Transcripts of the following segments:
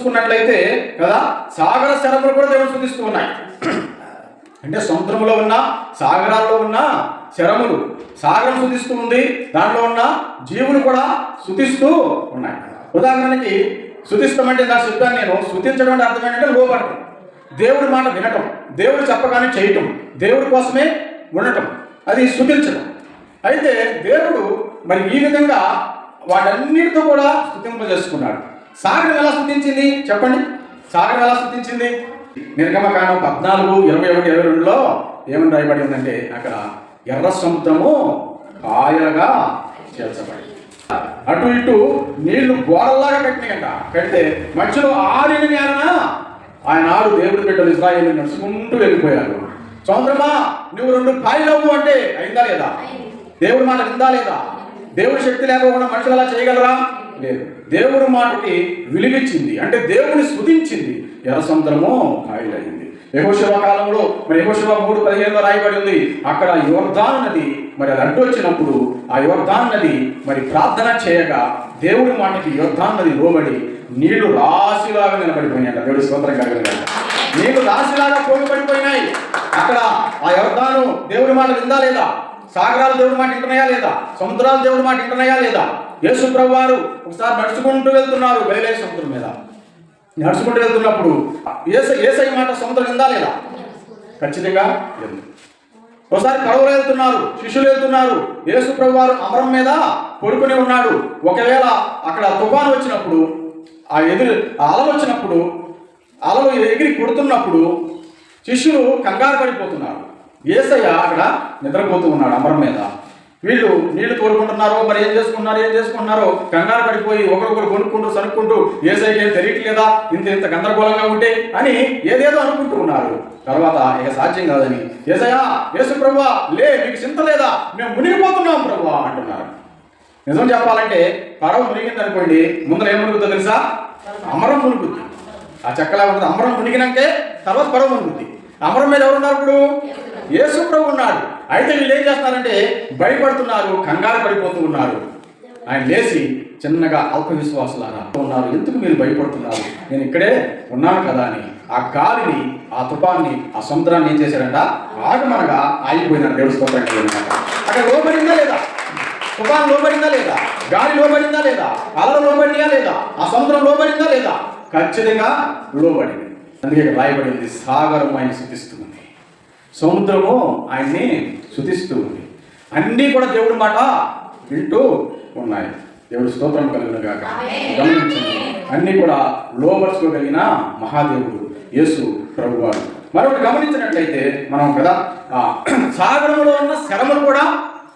చూసుకున్నట్లయితే కదా? సాగర శరములు కూడా దేవుడు శుద్ధిస్తూ ఉన్నాయి. అంటే సముద్రంలో ఉన్న సాగరాల్లో ఉన్న శరములు సాగరం శుద్ధిస్తూ ఉంది. దాంట్లో ఉన్న జీవులు కూడా శుద్ధిస్తూ ఉన్నాయి. ఉదాహరణకి శుతిస్తామంటే నా చెప్పాను నేను. శుతించడం అంటే అర్థం ఏంటంటే లోపడటం. దేవుడి మాట వినటం. దేవుడు చెప్పగానే చేయటం. దేవుడి కోసమే ఉండటం. అది శుతించడం అయితే దేవుడు మరి ఈ విధంగా వాటన్నిటితో కూడా స్థుతింపజేసుకున్నాడు సాగరం ఎలా స్థుతించింది చెప్పండి. సాగరం ఎలా స్థుతించింది నిర్గమకాండం పద్నాలుగు ఇరవై ఒకటి ఇరవై రెండులో ఏమని రాయబడి ఉందంటే అక్కడ ఎర్ర సముద్రము కాయలుగా చేర్చబడి అటు ఇటు నీళ్ళు గోడల్లాగా కట్టినాయంట. కడితే మధ్యలో ఆరిన నేలన ఆయన ఆడు దేవుడి బిడ్డలు ఇజ్రాయేల్ నడుచుకుంటూ వెళ్ళిపోయారు. సముద్రమా నువ్వు రెండు పాయలవు అంటే అయిందా లేదా? దేవుడి మాట విందా లేదా? దేవుడి శక్తి లేకపోకుండా మనుషులు అలా చేయగలరా? లేదు. దేవుని మాటకి విలువిచ్చింది. అంటే దేవుని స్మృతించింది ఎర్ర సముద్రము కాయలైంది. యహోశివ కాలంలో మరి యహోశివ మూడు పదిహేనులో రాయబడి ఉంది. అక్కడ యువర్ధాన్ నది మరి అది అడ్డు వచ్చినప్పుడు ఆ యువర్ధాన్ నది మరి ప్రార్థన చేయగా దేవుడి మాటకి యువర్ధాన్ నది లోబడి నీళ్ళు రాశిలాగా నిలబడిపోయినాయి దేవుడి స్వంతం కలిగిన నీళ్ళు రాశిలాగా పోగుపడిపోయినాయి. అక్కడ ఆ యువర్ధాను దేవుడి మాట విందా లేదా? సాగరాలు దేవుడి మాట వింటున్నాయా లేదా? సముద్రాలు దేవుడి మాట వింటున్నాయా లేదా? యేసు ప్రభు వారు ఒకసారి నడుచుకుంటూ వెళ్తున్నారు గలిలే సముద్రం మీద. నడుచుకుంటూ వెళ్తున్నప్పుడు ఏస ఏసై మాట సముద్రం విందా లేదా? ఖచ్చితంగా ఒకసారి కడవలు వెళ్తున్నారు శిష్యులు వెళ్తున్నారు. యేసు ప్రభు వారు అమరం మీద పడుకుని ఉన్నాడు. ఒకవేళ అక్కడ తుఫాను వచ్చినప్పుడు ఆ ఎదురు అలలు వచ్చినప్పుడు అలలు ఎగిరి కొడుతున్నప్పుడు శిష్యులు కంగారు పడిపోతున్నారు. ఏసయ్య అక్కడ నిద్రపోతూ ఉన్నాడు అమరం మీద. వీళ్ళు నీళ్ళు తోడుకుంటున్నారో మరి ఏం చేసుకున్నారు ఏం చేసుకుంటున్నారో కంగారు పడిపోయి ఒకరొకరు కొనుక్కుంటూ సనుక్కుంటూ ఏసైకి ఏం తెలియట్లేదా? ఇంత ఇంత గందరగోళంగా ఉంటే అని ఏదేదో అనుకుంటూ ఉన్నారు. తర్వాత ఇక సాధ్యం కాదని ఏసయ్యా యేసు ప్రభా లే మీకు చింత లేదా? మేము మునిగిపోతున్నాం ప్రభా అంటున్నారు. నిజం చెప్పాలంటే పరవ మునిగింది అనుకోండి ముందర ఏం తెలుసా? అమరం మునుగుద్ది. ఆ చెక్కలా ఉంటుంది అమరం మునిగినాకే తర్వాత పరవ మునుగుద్ది. అమరం మీద ఎవరున్నారు ఇప్పుడు? యేసు ప్రభు ఉన్నాడు. అయితే వీళ్ళు ఏం చేస్తున్నారంటే భయపడుతున్నారు కంగారు పడిపోతూ ఉన్నారు. ఆయన లేచి చిన్నగా అల్పవిశ్వాసులారా ఉన్నారు. ఎందుకు మీరు భయపడుతున్నారు? నేను ఇక్కడే ఉన్నాను కదా అని ఆ గాలిని ఆ తుఫాన్ని ఆ సముద్రాన్ని ఏం చేశారంట? ఆగమనగా ఆగిపోయినారు దేవుడు స్తోత్రం అక్కడ లోపడిందా లేదా? తుఫాన్ లోబడిందా లేదా? గాలి లోబడిందా లేదా? అలలు లోబడినా లేదా? ఆ సముద్రం లోబడిందా లేదా? ఖచ్చితంగా లోబడింది. అందుకే రాయబడింది సాగరం ఆయన శుతిస్తుంది సముద్రము ఆయన్ని శుతిస్తూ ఉంది. అన్నీ కూడా దేవుడి మాట వింటూ ఉన్నాయి. దేవుడు స్తోత్రం కలిగిన గాక. గమనించండి. అన్నీ కూడా లోబర్చుకోగలిగిన మహాదేవుడు యేసు ప్రభువారు. మరొకటి గమనించినట్లయితే మనం కదా ఆ, సాగరంలో ఉన్న శరములు కూడా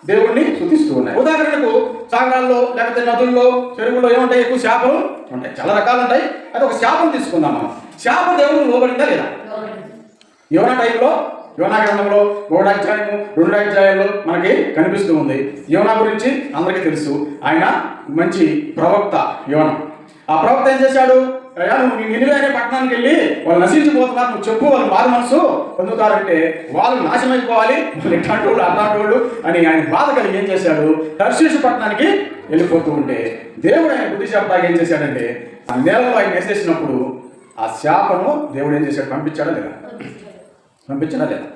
దేవుణ్ణి శుతిస్తూ ఉన్నాయి. ఉదాహరణకు సాగరాల్లో లేకపోతే నదుల్లో చెరువుల్లో ఏముంటాయి? ఎక్కువ చేపలు ఉంటాయి. చాలా రకాలు ఉంటాయి. అది ఒక చేపను తీసుకుందాం మనం. చేప దేవుడు లోబడిందా లేదా? యోనా టైంలో యోనా గ్రంథంలో ఒకటి అధ్యాయము రెండు అధ్యాయంలో మనకి కనిపిస్తూ ఉంది. యోనా గురించి అందరికీ తెలుసు. ఆయన మంచి ప్రవక్త యోన. ఆ ప్రవక్త ఏం చేశాడు? అయ్యా నువ్వు నీ నిలువే అనే పట్టణానికి వెళ్ళి వాళ్ళు నశించిపోతున్నారు. నువ్వు చెప్పు వాళ్ళు మారు మనసు పొందుతారంటే వాళ్ళు నాశనమైపోవాలి వాళ్ళు ఇట్లాంటి వాళ్ళు అట్లాంటి వాళ్ళు అని ఆయన బాధ కలిగి ఏం చేశాడు? తర్శీషు పట్టణానికి వెళ్ళిపోతూ ఉంటే దేవుడు ఆయన బుద్ధి చెప్పడానికి ఏం చేశాడంటే ఆ నేలలో ఆయన వేసేసినప్పుడు ఆ శాపను దేవుడు ఏం చేశాడు? పంపించాడా లేదా? పంపించినా లేదా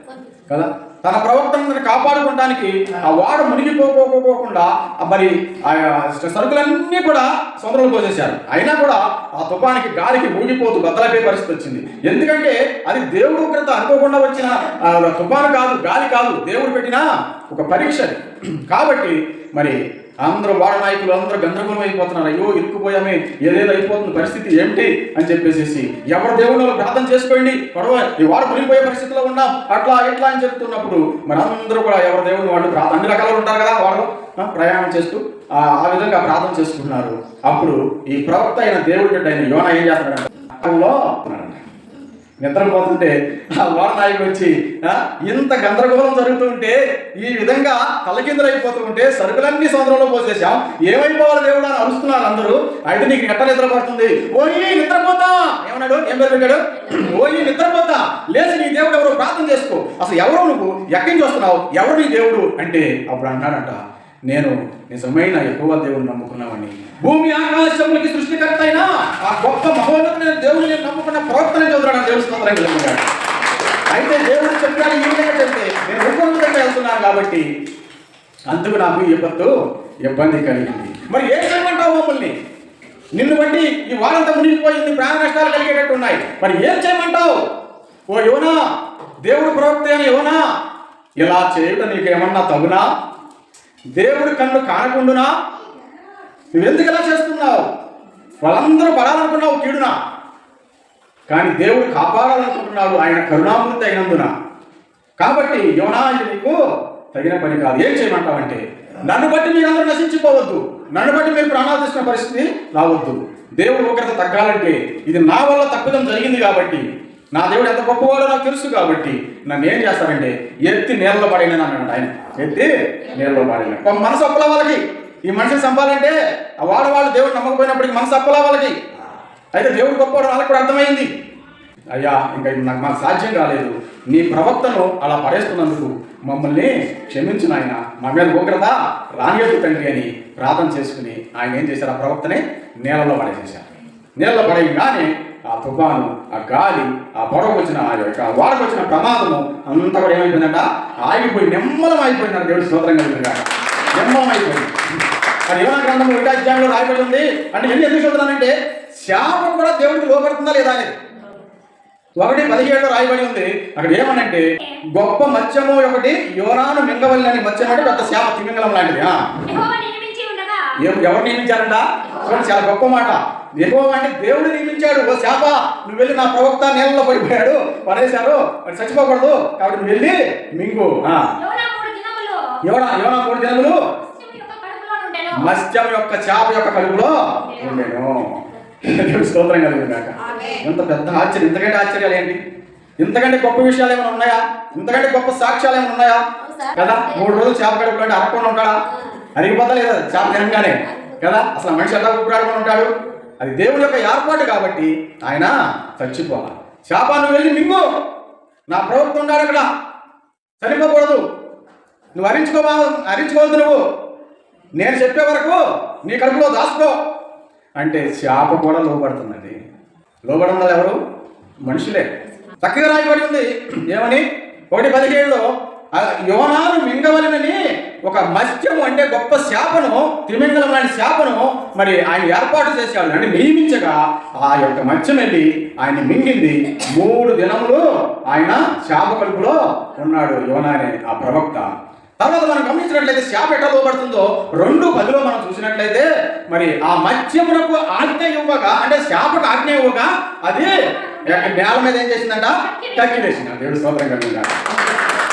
కదా? తన ప్రవర్తనను కాపాడుకోవడానికి ఆ వాడు మునిగిపోకోకుండా మరి ఆ సరుకులన్నీ కూడా సొంతలు పోసేశారు. అయినా కూడా ఆ తుఫానికి గాలికి ఊగిపోతూ బద్దలపే పరిస్థితి వచ్చింది. ఎందుకంటే అది దేవుడు ఉగ్రత అనుకోకుండా వచ్చిన తుఫాను కాదు గాలి కాదు దేవుడు పెట్టిన ఒక పరీక్ష కాబట్టి మరి అందరూ వాడ నాయకులు అందరూ గందరగోళం అయిపోతున్నారు. అయ్యో ఇరుక్కుపోయామే. ఏదేదో అయిపోతుంది పరిస్థితి ఏమిటి అని చెప్పేసి ఎవరు దేవుడు ప్రార్థన చేసుకోండి పడవ ఈ వాడు మునిగిపోయే పరిస్థితిలో ఉన్నాం అట్లా ఇట్లా అని చెప్తున్నప్పుడు మనందరూ అందరూ కూడా ఎవరి దేవుడు వాళ్ళు ప్రార్థన అన్ని రకాలు ఉంటారు కదా వాళ్ళు ప్రయాణం చేస్తూ ఆ విధంగా ప్రార్థన చేసుకుంటున్నారు. అప్పుడు ఈ ప్రవక్త అయిన దేవుడి ఆయన అయిన యోన ఏం చేస్తున్నాడంటే నిద్రపోతుంటే ఆ ఓడ నాయకుడు వచ్చి ఇంత గందరగోళం జరుగుతుంటే ఈ విధంగా తలకిందులైపోతూ ఉంటే సరుకులన్నీ సముద్రంలో పోసేసాం ఏమైపోవాలి దేవుడు అని అరుస్తున్నారు అందరూ. అయితే నీకు ఎట్ట నిద్ర పడుతుంది ఓయి నిద్రపోతా! ఏమన్నాడు? ఏం పేరు పెట్టాడు? ఓయి నిద్రపోతా! లేచి నీ దేవుడు ఎవరు ప్రార్థన చేసుకో. అసలు ఎవరు నువ్వు? ఎక్కడి నుంచి వస్తున్నావు? ఎవరు నీ దేవుడు? అంటే అప్పుడు అంటాడంట నేను నిజమైన ఎక్కువ దేవుని నమ్ముకున్నామని భూమి ఆకాశములకి సృష్టికర్త అయినా ఆ గొప్ప మహోన్నతమైన నేను నమ్ముకున్న ప్రవక్తనే చదువుతున్నాను అయితే దేవుడు చెప్పాడు ఏంటంటే నేను ఒక్కొక్క వెళ్తున్నాను కాబట్టి అందుకు నాకు ఈ ఇబ్బంది ఇబ్బంది కలిగింది. మరి ఏం చేయమంటావు మమ్మల్ని? నిన్ను బట్టి ఈ వారంతా మునిగిపోయింది ప్రాణ నష్టాలు కలిగేటట్టు ఉన్నాయి. మరి ఏం చేయమంటావు? ఓ యువనా దేవుడు ప్రవక్త అని యువనా ఇలా చేయడం నీకేమన్నా తగునా? దేవుడి కన్ను కానకుండునా? నువ్వెందుకు ఇలా చేస్తున్నావు? వాళ్ళందరూ పడాలనుకున్నావు కీడునా? కానీ దేవుడు కాపాడాలనుకుంటున్నాడు ఆయన కరుణామృతి అయినందున. కాబట్టి యోనా నీకు తగిన పని కాదు. ఏం చేయమంటావంటే నన్ను బట్టి మీరందరూ నశించిపోవద్దు. నన్ను బట్టి మీరు ప్రాణాలు తీసిన పరిస్థితి రావద్దు. దేవుడు ఒకరితో తగ్గాలంటే ఇది నా వల్ల తప్పిదం జరిగింది కాబట్టి నా దేవుడు ఎంత గొప్పవాడో నాకు తెలుసు కాబట్టి నన్ను ఏం చేస్తారంటే ఎత్తి నీళ్ళలో పడైన అన్నాడు ఆయన. ఎత్తి నీళ్ళలో పడైన మనసు అప్పలా వాళ్ళకి. ఈ మనిషిని చంపాలంటే ఆ వాడవాళ్ళు దేవుడు నమ్మకపోయినప్పటికీ మనసు అప్పలా వాళ్ళకి. అయితే దేవుడు గొప్పవాడు వాళ్ళకి కూడా అర్థమైంది. అయ్యా ఇంకా ఇది నాకు మాకు సాధ్యం కాలేదు. నీ ప్రవక్తను అలా పడేస్తున్నందుకు మమ్మల్ని క్షమించిన ఆయన మా మీద ఉగ్రత రానియదు తండ్రి అని ప్రార్థన చేసుకుని ఆయన ఏం చేశారు? ఆ ప్రవక్తని నీళ్ళలో పడేసేశారు. నీళ్ళలో పడేయగానే ఆ తుఫాను ఆ గాలి ఆ పొడవు వచ్చిన ఆ యొక్క వాడకు వచ్చిన ప్రమాదము అంతా కూడా ఏమైపోయిందంట? ఆగిపోయి నిమ్మలం అయిపోయిందంట దేవుడు స్తోత్రం కలిగింది నిమ్మలం అయిపోయింది. అది ఏమైనా గ్రంథం ఒకటి అధ్యాయంలో రాయబడి ఉంది. అంటే ఎన్ని ఎందుకు చదువుతున్నానంటే శాపం కూడా దేవుడికి లోపడుతుందా లేదా అనేది? ఒకటి పదిహేడులో రాయబడి ఉంది. అక్కడ ఏమనంటే గొప్ప మత్స్యము ఒకటి యోనాను మింగవల్లని మత్స్యం అంటే పెద్ద శాప తిమింగలం లాంటిది. ఎవరు నియమించారంట? చూడండి చాలా గొప్ప మాట. ఎక్కువ అంటే దేవుడు నియమించాడు. ఓ శాప నువ్వు వెళ్ళి నా ప్రవక్త నీళ్ళలో పడిపోయాడు. పడేశారు. మరి చచ్చిపోకూడదు. కాబట్టి నువ్వు వెళ్ళి మింగు. ఆ. యోనా మూడు నుండెను. మత్స్యం యొక్క చేప యొక్క కడుపులో ఉండేను. స్తోత్రం కలిగింది కాక. ఎంత పెద్ద ఆశ్చర్యం ఇంతకంటే ఆశ్చర్యాలు ఏంటి? ఇంతకంటే గొప్ప విషయాలు ఏమైనా ఉన్నాయా? ఇంతకంటే గొప్ప సాక్ష్యాలు ఏమైనా ఉన్నాయా? కదా? మూడు రోజులు చేప కడుపులో అంటే అరకుండా ఉంటాడా అరిగిపోతా లేదా? చేప తినగానే. కదా? అసలు మనిషి ఎలా ఊపిరాడుకొని ఉంటాడు? అది దేవుడి యొక్క ఏర్పాటు కాబట్టి ఆయన చచ్చిపోవాలి. చేప నువ్వు వెళ్ళి మింగు. నా ప్రభుత్వం ఉన్నాడు అక్కడ. చనిపోకూడదు. నువ్వు అరించుకోవా అరించుకోవద్దు నువ్వు. నేను చెప్పే వరకు నీ కడుపులో దాచుకో. అంటే చేప కూడా లోపడుతున్నది లోబడం వల్ల ఎవరు? మనుషులే. చక్కగా రాయబడి ఉంది. ఏమని? ఒకటి పదిహేడులో యోనాను మింగవలనని ఒక మత్స్యము అంటే గొప్ప శాపను తిమింగలం లాంటి శాపను మరి ఆయన ఏర్పాటు చేశాడు అంటే నియమించగా ఆ యొక్క మత్స్యం వెళ్ళి ఆయన మింగింది. మూడు దినములు ఆయన శాప కలుపులో ఉన్నాడు యోనా అనే ఆ ప్రవక్త. తర్వాత మనం గమనించినట్లయితే శాప ఎట్లా లోబడుతుందో రెండు పదిలో మనం చూసినట్లయితే మరి ఆ మత్స్యమునకు ఆజ్ఞ ఇవ్వగా అంటే శాపకు ఆజ్ఞ ఇవ్వగా అది నేల మీద ఏం చేసిందంట? కక్కి వేసింది దేవుడు స్తోత్రం కలిగిందా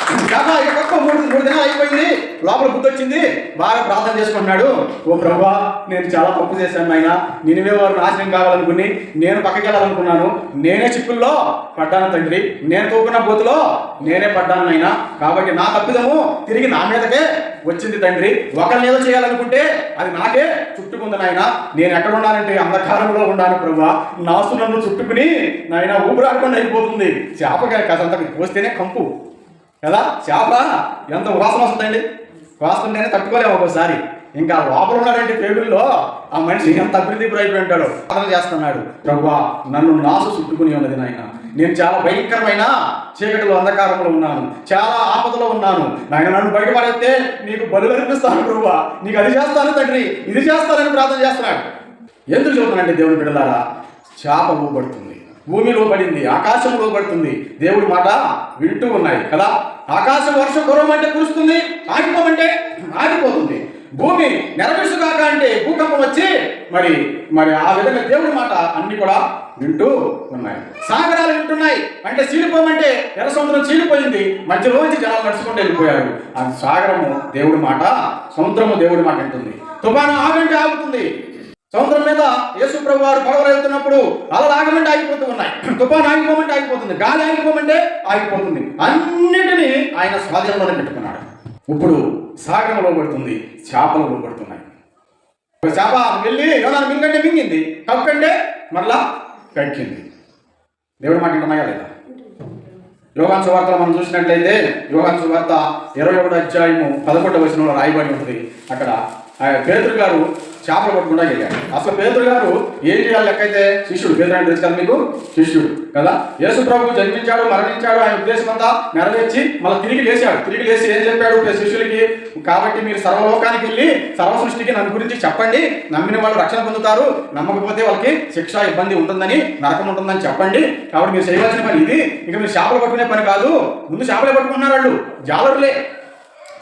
శాప ఒక్క మూడు మూడు దినాలు అయిపోయింది. లోపల గుర్తొచ్చింది బాగా ప్రార్థన చేసుకుంటున్నాడు. ఓ ప్రభా నేను చాలా తప్పు చేశాను ఆయన నినివే వారు నాశనం కావాలనుకుని నేను పక్కకి వెళ్ళాలనుకున్నాను. నేనే చిక్కుల్లో పడ్డాను తండ్రి. నేను తోకున్న బోతులో నేనే పడ్డాను నాయన. కాబట్టి నా తప్పిదము తిరిగి నా మీదకే వచ్చింది తండ్రి. ఒకరిని ఏదో చేయాలనుకుంటే అది నాకే చుట్టుకుంది నాయన. నేను ఎక్కడ ఉన్నానంటే అంధకారంలో ఉన్నాను ప్రభా. నాసు నన్ను చుట్టుకుని నాయన ఊపిరాడకుండా అయిపోతుంది. చేపకాయ అంతకు పోస్తేనే కంపు. కదా? చేప ఎంత వాసన వస్తుందండి? వాస్తుంటేనే తట్టుకోలేము ఒక్కోసారి. ఇంకా లోపల ఉన్నాడంటే టేబుల్లో ఆ మనిషి ఎంత అభివృద్ధి అయిపోయి ఉంటాడు ప్రార్థన చేస్తున్నాడు. ప్రభా నన్ను నాసు చుట్టుకుని ఉన్నది నాయన. నేను చాలా భయంకరమైన చీకటిలో అంధకారంలో ఉన్నాను. చాలా ఆపదలో ఉన్నాను. నాయన నన్ను బయటపడేస్తే నీకు బలు అనిపిస్తాను ప్రభా. నీకు అది చేస్తాను తండ్రి ఇది చేస్తానని ప్రార్థన చేస్తున్నాడు. ఎందుకు చెబుతున్నానంటే దేవుని బిడ్డలారా చేప ఊపడుతుంది భూమి లోబడింది ఆకాశం లోబడుతుంది. దేవుడి మాట వింటూ ఉన్నాయి కదా? ఆకాశం వర్షం కురవమంటే కురుస్తుంది ఆగిపోమంటే ఆగిపోతుంది. భూమి నెరవేర్చుగాక అంటే భూకంపం వచ్చి మరి మరి ఆ విధంగా దేవుడి మాట అన్ని కూడా వింటూ ఉన్నాయి. సాగరాలు వింటున్నాయి అంటే చీలిపోమంటే ఎర్ర సముద్రం చీలిపోయింది మధ్యలోంచి జనాలు నడుచుకుంటూ వెళ్ళిపోయారు. ఆ సాగరము దేవుడి మాట సముద్రము దేవుడి మాట వింటుంది. తుఫాను ఆగంటే ఆగుతుంది. సముద్రం మీద యేసు ప్రభు వారు పడవలు వెళ్తున్నప్పుడు అలా ఆగమంటే ఆగిపోతూ ఉన్నాయి. తుఫాన్ ఆగిపోమంటే ఆగిపోతుంది. గాలి ఆగిపోమంటే ఆగిపోతుంది. అన్నిటినీ ఆయన స్వాధీనంలోనే పెట్టుకున్నాడు. ఇప్పుడు సాగరంలో పడుతుంది చేపలు పడుతున్నాయి ఒక చేప వెళ్ళి యోనాను మింగంటే మింగింది? కక్కంటే మరలా కక్కింది దేవుడు మాట ఉన్నాయా లేదా? యోగాన్ సువార్తలో మనం చూసినట్లయితే యోగాన్ సువార్త ఇరవై ఒకటి అధ్యాయము పదకొండవ వచనంలో రాయబడి ఉంటుంది. అక్కడ ఆయన పేతురు గారు చేపలు పట్టుకుండా వెళ్ళాడు. అసలు పేదరు గారు ఏం చేయాలి లెక్కైతే? శిష్యుడు. పేదరు అంటే తెలుసు కదా మీకు? శిష్యుడు. కదా? యేసు ప్రభు జన్మించాడు మరణించాడు ఆయన ఉద్దేశం అంతా నెరవేర్చి మళ్ళీ తిరిగి లేచాడు. తిరిగి లేచి ఏం చెప్పాడు శిష్యులకి? కాబట్టి మీరు సర్వలోకానికి వెళ్ళి సర్వ సృష్టికి నన్ను గురించి చెప్పండి. నమ్మిన వాళ్ళు రక్షణ పొందుతారు. నమ్మకపోతే వాళ్ళకి శిక్ష ఇబ్బంది ఉంటుందని నరకం ఉంటుందని చెప్పండి. కాబట్టి మీరు చేయవలసిన పని ఇది. ఇక మీరు చేపలు పట్టుకునే పని కాదు. ముందు చేపలే పట్టుకున్నారు వాళ్ళు. జాలరులే.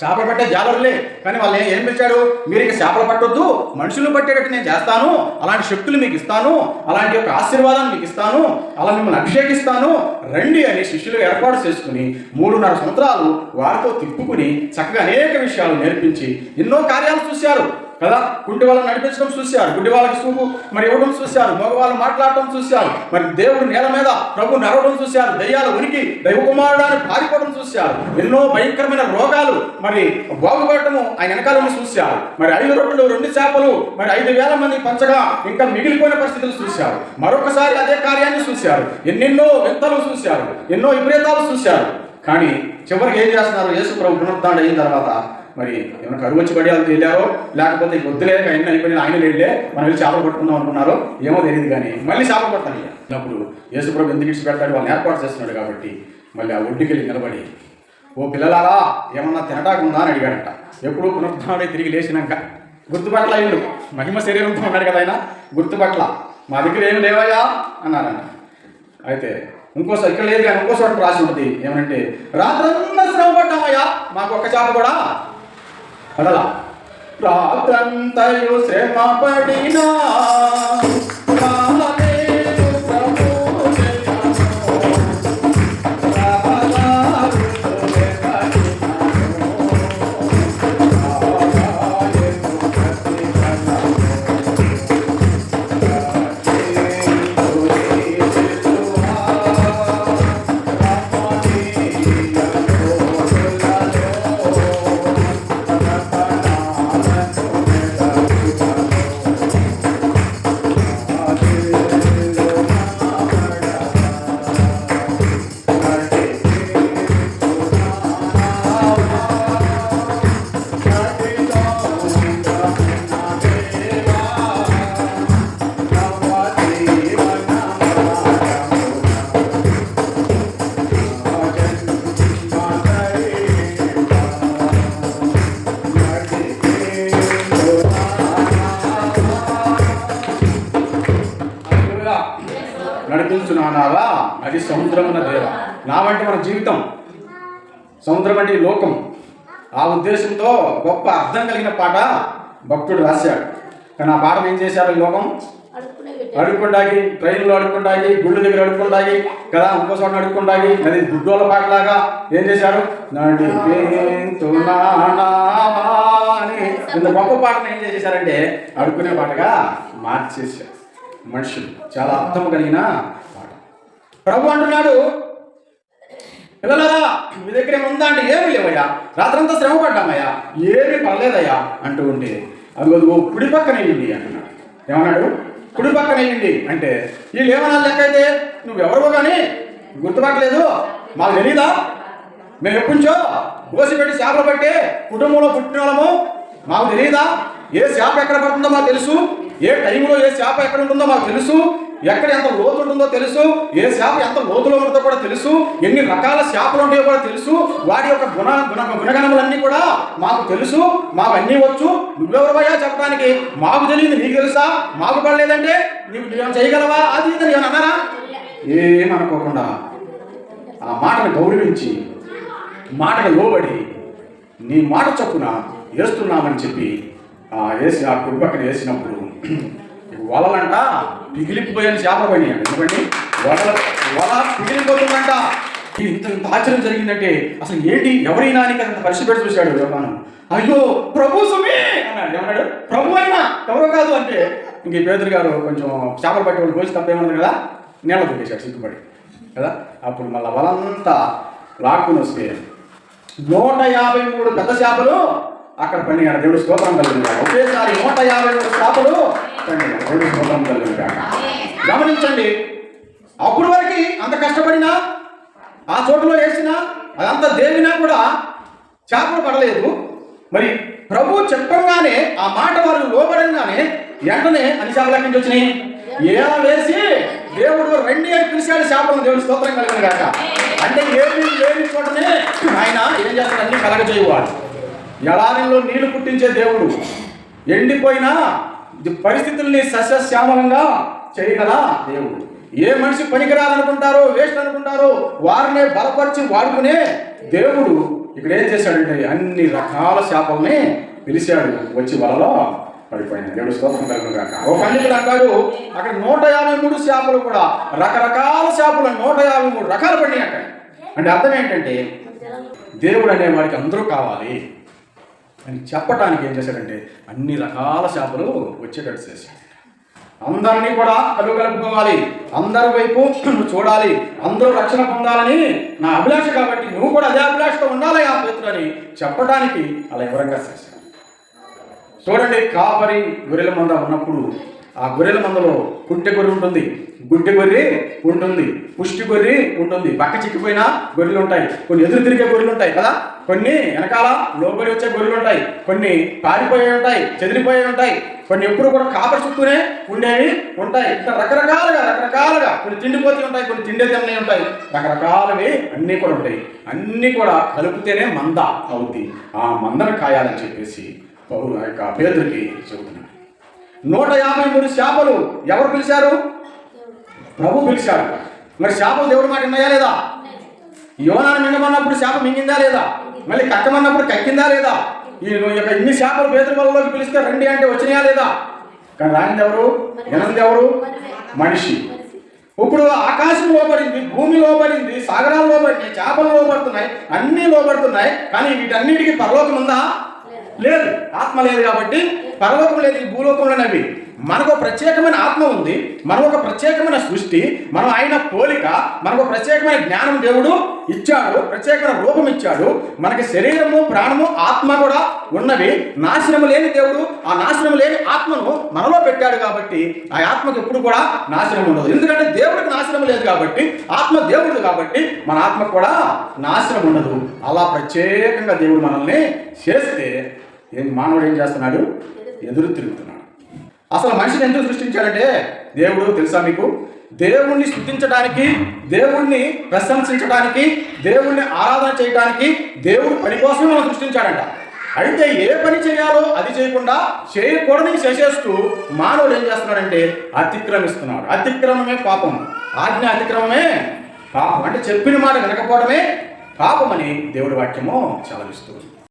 చేపలు పట్టే జాలరులే. కానీ వాళ్ళు ఏం పిలిచాడు? మీరు ఇక చేపలు పట్టొద్దు. మనుషులు పట్టేటట్టు నేను చేస్తాను. అలాంటి శక్తులు మీకు ఇస్తాను. అలాంటి యొక్క ఆశీర్వాదాన్ని మీకు ఇస్తాను. అలా మిమ్మల్ని అభిషేకిస్తాను. రండి అని శిష్యులు ఏర్పాటు చేసుకుని మూడున్నర సంవత్సరాలు వారితో తిప్పుకుని చక్కగా అనేక విషయాలు నేర్పించి ఎన్నో కార్యాలు చూశారు. కదా? గుడ్డి వాళ్ళని నడిపించడం చూశారు గుడ్డి వాళ్ళకి చూపు మరి ఇవ్వడం చూశారు మగవాళ్ళు మాట్లాడటం చూశారు మరి దేవుడు నేల మీద ప్రభు నడవడం చూశారు దయ్యాలు ఉనికి దైవ కుమారుడాన్ని పారిపోవడం చూశారు ఎన్నో భయంకరమైన రోగాలు మరి బాగుపడటము ఆయన వెనకాల చూశారు మరి ఐదు రొట్టెలు రెండు చేపలు మరి ఐదు వేల మంది పంచగా ఇంకా మిగిలిపోయిన పరిస్థితులు చూశారు మరొకసారి అదే కార్యాన్ని చూశారు ఎన్నెన్నో వింతలు చూశారు ఎన్నో విపరీతాలు చూశారు కానీ చివరికి ఏం చేస్తున్నారు? యేసు ప్రభు పునరుద్ధారణ అయిన తర్వాత మరి ఏమైనా కరువు వచ్చి పడి వాళ్ళు వెళ్ళారో లేకపోతే ఈ వద్దులే ఆయన అయిపోయిన ఆయన వెళ్ళే మనం వెళ్ళి చేపలు పట్టుకుందాం అనుకున్నారో ఏమో తెలియదు కానీ మళ్ళీ చేపలు పడతాను అప్పుడు యేసుప్రభు ఎందుకు ఇచ్చి పెడతాడు? వాళ్ళని ఏర్పాటు చేస్తున్నాడు కాబట్టి మళ్ళీ ఆ ఒడ్డుకి వెళ్ళి నిలబడి ఓ పిల్లలారా ఏమన్నా తినటాకు ఉందా అని అడిగాడట. ఎప్పుడు పునరుద్ధారణ తిరిగి లేచినాక గుర్తుపట్ల అయ్యిండు మహిమ శరీరంతో ఉన్నాడు కదా ఆయన. గుర్తుపట్ల మా దగ్గర ఏం లేవయ్యా? అన్నారంట. అయితే ఇంకోసారి ఇక్కడ లేదు కానీ ఇంకోసారి రాసి ఉంటుంది. ఏమంటే రాత్రంతా శ్రమ పడ్డామయ్యా మాకు ఒక్క చేప కూడా రాత్రంతయు శ్రమ పడినా వంటి మన జీవితం. సముద్రం అంటే లోకం. ఆ ఉద్దేశంతో గొప్ప అర్థం కలిగిన పాట భక్తుడు రాశాడు. కానీ ఆ పాటను ఏం చేశారు ఈ లోకం? అడుక్కుండాగి ట్రైన్లో అడుక్కుండాగి గుళ్ళు దగ్గర అడుక్కుండాగి కదా ఇంకో చోట అడుక్కుండాగి అది గుడ్డోళ్ళ పాటలాగా ఏం చేశారు? ఇంత గొప్ప పాటను ఏం చేసేసారంటే అడుక్కునే పాటగా మార్చేశారు మనుషులు. చాలా అర్థం కలిగిన పాట. ప్రభు అంటున్నాడు పిల్లలారా మీ దగ్గర ఏముందా అంటే ఏమి లేవయ్యా. రాత్రంతా శ్రమ పడ్డామయ్యా ఏమీ పర్లేదయ్యా అంటూ ఉంటే అది కుడి పక్కన వేయండి అంటున్నాడు. ఏమన్నాడు? కుడి పక్కన వేయండి అంటే వీళ్ళు ఏమన్నా లెక్క అయితే నువ్వెవరో కానీ గుర్తుపట్టలేదు. మాకు తెలీదా? మేము ఎప్పుంచో గోసి పెట్టి చేపలు పట్టే కుటుంబంలో పుట్టిన వాళ్ళము. మాకు తెలియదా ఏ చేప ఎక్కడ పడుతుందో మాకు తెలుసు. ఏ టైంలో ఏ చేప ఎక్కడ ఉంటుందో మాకు తెలుసు. ఎక్కడ ఎంత లోతు ఉంటుందో తెలుసు ఏ చేప ఎంత లోతులో ఉంటుందో కూడా తెలుసు ఎన్ని రకాల శాపలు ఉంటాయో కూడా తెలుసు వాటి యొక్క గుణ గుణ గుణగణములన్నీ కూడా మాకు తెలుసు మాకు అన్నీ వచ్చు. నువ్వెవరవయ్యా చెప్పడానికి? మాకు తెలియదు నీకు తెలుసా? మాకు పడలేదంటే నీవు ఏమైనా చేయగలవా? అది ఇది ఏమన్నా అన్నారా? ఏమనుకోకుండా ఆ మాటను గౌరవించి మాటకు లోబడి నీ మాట చొప్పున వేస్తున్నామని చెప్పి ఆ వేసి ఆ కుడి వేసినప్పుడు వలలంట పిగిలిపోయిన చేపలు పడినాయి. ఎందుకండి? వల వల పిగిలిపోతుందంట. ఇది ఇంత ఇంత ఆశ్చర్యం జరిగిందంటే అసలు ఏంటి? ఎవరైనా అని అంత పరిస్థితి పెట్టి చూశాడు యోగాను అయ్యో ప్రభు సుమి! అన్నాడు. ఏమన్నాడు? ప్రభు అయినా? ఎవరో కాదు అంటే. ఇంక పేదరి గారు కొంచెం చేపలు పట్టి వాళ్ళు కోసి తప్పేమన్నది కదా నీళ్ళ దొరికేశాడు సిగ్గుపడి. కదా? అప్పుడు మళ్ళీ వలంతా లాక్కుని వస్తే నూట యాభై మూడు పెద్ద చేపలు అక్కడ పండిగాడు దేవుడు స్తోత్రం కలిగినాడు ఒకేసారి నూట యాభై మూడు చేపలు గమనించండి అప్పుడు వరకు అంత కష్టపడినా ఆ చోటులో వేసినా అదంతా దేవినా కూడా చేపలు పడలేదు. మరి ప్రభు చెప్పంగానే ఆ మాట వారు లోబడంగానే వెంటనే అన్ని చేపలు నుంచి వచ్చినాయి? ఏలా వేసి దేవుడు రెండు అని పిలిచాడు చేపలను దేవుడు స్తోత్రం కలిగిన కాక అంటే ఏమి లేని చోటనే ఆయన ఏం చేస్తాడని కలగజేయవాడు. ఎడారిలో నీళ్ళు పుట్టించే దేవుడు ఎండిపోయినా పరిస్థితుల్ని సస్యశ్యామలంగా చేయగల దేవుడు. ఏ మనిషి పనికిరాలనుకుంటారో వేస్ట్ అనుకుంటారో వారినే బలపరిచి వాడుకునే దేవుడు ఇక్కడ ఏం చేశాడంటే అన్ని రకాల చేపల్ని పిలిచాడు. వచ్చి వలలో పడిపోయింది దేవుడు స్తోత్రం కలుగును గాక. ఓ పండితుడు అంటాడు అక్కడ నూట యాభై మూడు చేపలు కూడా రకరకాల చేపలు నూట యాభై మూడు రకాలు పడినాయి అంటే అర్థం ఏంటంటే దేవుడు అనేవాడికి అందరూ కావాలి. అని చెప్పటానికి ఏం చేశాడంటే అన్ని రకాల చేపలు వచ్చేటట్టు చేశాడు. అందరినీ కూడా కలుగలుపుకోవాలి అందరి వైపు నువ్వు చూడాలి. అందరూ రక్షణ పొందాలని నా అభిలాష కాబట్టి నువ్వు కూడా అదే అభిలాషతో ఉండాలి ఆ పేతులని చెప్పడానికి అలా వివరంగా చేశాడు. చూడండి కాపరి గొర్రెల మంద ఉన్నప్పుడు ఆ గొర్రెల మందలో పుట్టె గొర్రె ఉంటుంది. గుడ్డి గొర్రె ఉంటుంది. పుష్టి గొర్రె ఉంటుంది. పక్క చిక్కిపోయిన గొర్రెలు ఉంటాయి. కొన్ని ఎదురు తిరిగే గొర్రెలు ఉంటాయి కదా? కొన్ని వెనకాల లోబడి వచ్చే గొర్రెలు ఉంటాయి. కొన్ని పారిపోయి ఉంటాయి చెదిరిపోయి ఉంటాయి. కొన్ని ఎప్పుడు కూడా కాపరి చుట్టూనే ఉండేవి ఉంటాయి. ఇట్లా రకరకాలుగా రకరకాలుగా కొన్ని తిండిపోతూ ఉంటాయి కొన్ని తిండే తిన్నవి ఉంటాయి. రకరకాలవి అన్నీ కూడా ఉంటాయి. అన్నీ కూడా కలిపితేనే మంద అవుద్ది. ఆ మందను కాయాలని చెప్పేసి పౌరు ఆ యొక్క పేదరికి చెబుతున్నాడు. నూట యాభై మూడు శాపలు ఎవరు పిలిచారు? ప్రభు పిలిచాడు. మరి శాపలు దేవుడి మాట ఉన్నాయా లేదా? యోనాను మింగమన్నప్పుడు శాప మింగిందా లేదా? మళ్ళీ కక్కమన్నప్పుడు కక్కిందా లేదా? ఈ యొక్క ఇన్ని శాపలు పేదరి పిలిస్తే రండి అంటే వచ్చినాయా లేదా? కానీ రానిది ఎవరు? వినంది ఎవరు? మనిషి. ఇప్పుడు ఆకాశం లోబడింది భూమి లోబడింది సాగరాలు లోబడింది చేపలు లోబడుతున్నాయి అన్నీ లోబడుతున్నాయి కానీ వీటన్నిటికీ పరలోకం ఉందా? లేదు. ఆత్మ లేదు కాబట్టి పరలోకం లేదు ఈ భూలోకంలోనవి మనకు ప్రత్యేకమైన ఆత్మ ఉంది మనం ఒక ప్రత్యేకమైన సృష్టి మనం ఆయన పోలిక మనకు ఒక ప్రత్యేకమైన జ్ఞానం దేవుడు ఇచ్చాడు ప్రత్యేకమైన రూపం ఇచ్చాడు. మనకి శరీరము ప్రాణము ఆత్మ కూడా ఉన్నవి. నాశనము లేని దేవుడు ఆ నాశనం లేని ఆత్మను మనలో పెట్టాడు కాబట్టి ఆ ఆత్మకు ఎప్పుడు కూడా నాశనం ఉండదు. ఎందుకంటే దేవుడికి నాశనం లేదు కాబట్టి ఆత్మ దేవుడు కాబట్టి మన ఆత్మ కూడా నాశనం ఉండదు. అలా ప్రత్యేకంగా దేవుడు మనల్ని చేస్తే ఏం మానవుడు ఏం చేస్తున్నాడు? ఎదురు తిరుగుతున్నాడు. అసలు మనిషిని ఎందుకు సృష్టించాడంటే దేవుడు తెలుసా మీకు? దేవుణ్ణి స్థుతించడానికి దేవుణ్ణి ప్రశంసించడానికి దేవుణ్ణి ఆరాధన చేయడానికి దేవుడు పని కోసమే మనం సృష్టించాడంట. అయితే ఏ పని చేయాలో అది చేయకుండా చేయకూడని చేసేస్తూ మానవుడు ఏం చేస్తున్నాడంటే అతిక్రమిస్తున్నాడు. అతిక్రమమే పాపం. ఆజ్ఞ అతిక్రమమే పాపం. అంటే చెప్పిన మాట వినకపోవడమే పాపమని దేవుడి వాక్యము చలవిస్తుంది